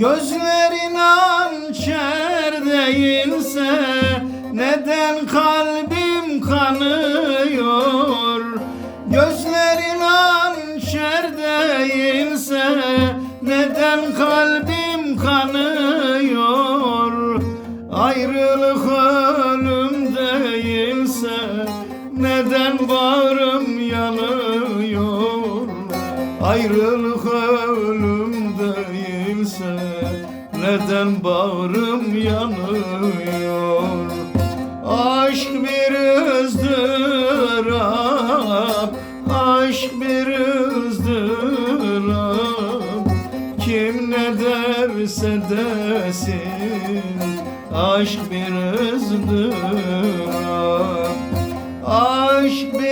Gözlerin hançer değilse Neden kalbim kanıyor? Gözlerin hançer değilse Neden kalbim kanıyor? Ayrılık ölüm değilse Neden bağrım yanıyor? Ayrılık Neden bağrım yanıyor? Aşk bir ızdırap Aşk bir ızdırap Kim ne derse desin Aşk bir ızdırap Aşk bir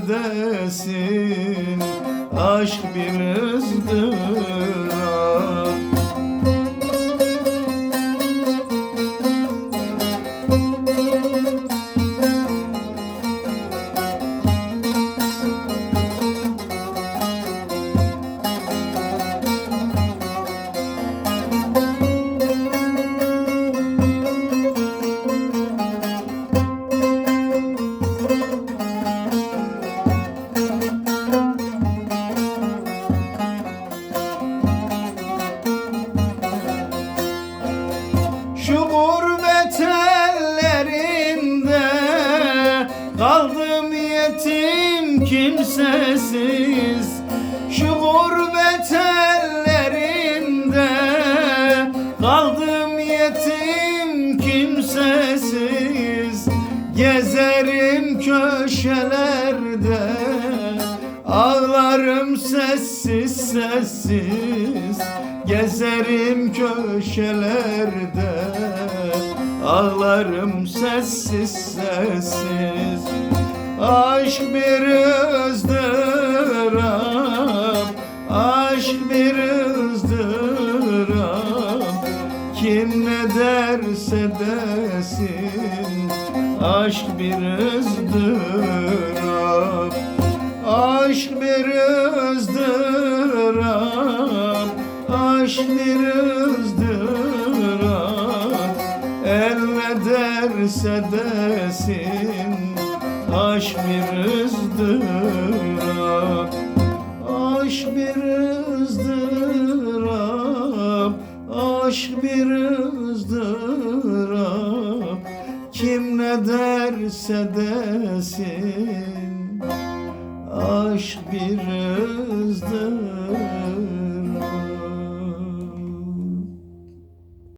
derse desin Aşk bir ızdırap Şu gurbet ellerinde Kaldım yetim kimsesiz. Şu gurbet ellerinde Kaldım yetim kimsesiz. Gezerim köşelerde Ağlarım sessiz sessiz Gezerim köşelerde. Ağlarım sessiz sessiz Aşk bir ızdırap Aşk bir ızdırap Kim ne derse desin Aşk bir ızdırap Aşk bir ızdırap Aşk bir ızdırap El ne derse desin Aşk bir ızdırap Aşk bir ızdırap Aşk bir ızdırap Kim ne derse desin Aşk bir ızdırap